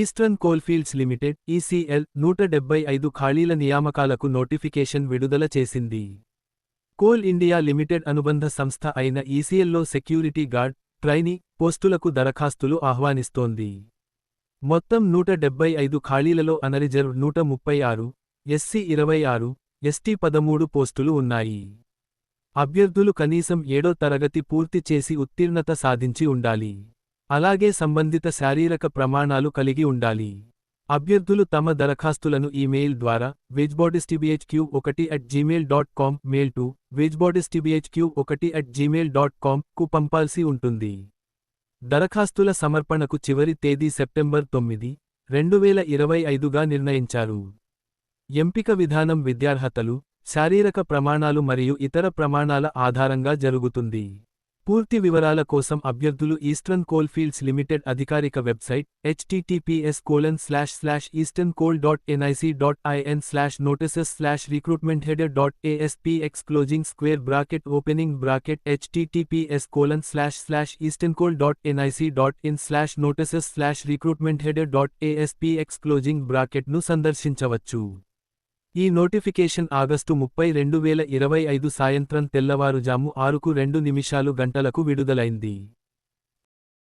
Eastern Coalfields limited ECL నూట డెబ్బై ఐదు ఖాళీల నియామకాలకు నోటిఫికేషన్ విడుదల చేసింది. కోల్ ఇండియా లిమిటెడ్ అనుబంధ సంస్థ అయిన ఈసీఎల్లో సెక్యూరిటీ గార్డ్ ట్రైనీ పోస్టులకు దరఖాస్తులు ఆహ్వానిస్తోంది. మొత్తం నూట డెబ్బై ఐదు ఖాళీలలో అనరిజర్వ్ నూట ముప్పై ఆరు ఎస్సీ ఇరవై ఆరు ఎస్టీ పదమూడు పోస్టులు ఉన్నాయి. అభ్యర్థులు కనీసం ఏడో తరగతి పూర్తి చేసి ఉత్తీర్ణత సాధించి ఉండాలి. అలాగే సంబంధిత శారీరక ప్రమాణాలు కలిగి ఉండాలి. అభ్యర్థులు తమ దరఖాస్తులను ఈమెయిల్ ద్వారా వెజ్బాడీస్టీబీహెచ్క్యూ ఒకటి at Gmail dot com mail to వెజ్బాడీస్టీబీహెచ్క్యూ ఒకటి అట్ జీమెయిల్ డాట్ కామ్కు పంపాల్సి ఉంటుంది. దరఖాస్తుల సమర్పణకు చివరి తేదీ సెప్టెంబర్ తొమ్మిది రెండు వేల ఇరవై ఐదుగా నిర్ణయించారు. ఎంపిక విధానం విద్యార్హతలు శారీరక ప్రమాణాలు మరియు ఇతర ప్రమాణాల ఆధారంగా జరుగుతుంది. పూర్తి వివరాల కోసం అభ్యర్థులు ఈస్టర్న్ కోల్ఫీల్డ్స్ లిమిటెడ్ అధికారిక website https colon slash slash eastern coal dot NIC dot IN slash notices slash recruitment header dot ASPX closing square bracket opening bracket https colon slash slash eastern coal dot NIC dot IN slash notices slash recruitment header dot ASPX closing బ్రాకెట్ను సందర్శించవచ్చు. ఈ notification August ముప్పై రెండు వేల ఇరవై ఐదు సాయంత్రం తెల్లవారుజాము ఆరుకు రెండు నిమిషాలు గంటలకు విడుదలైంది.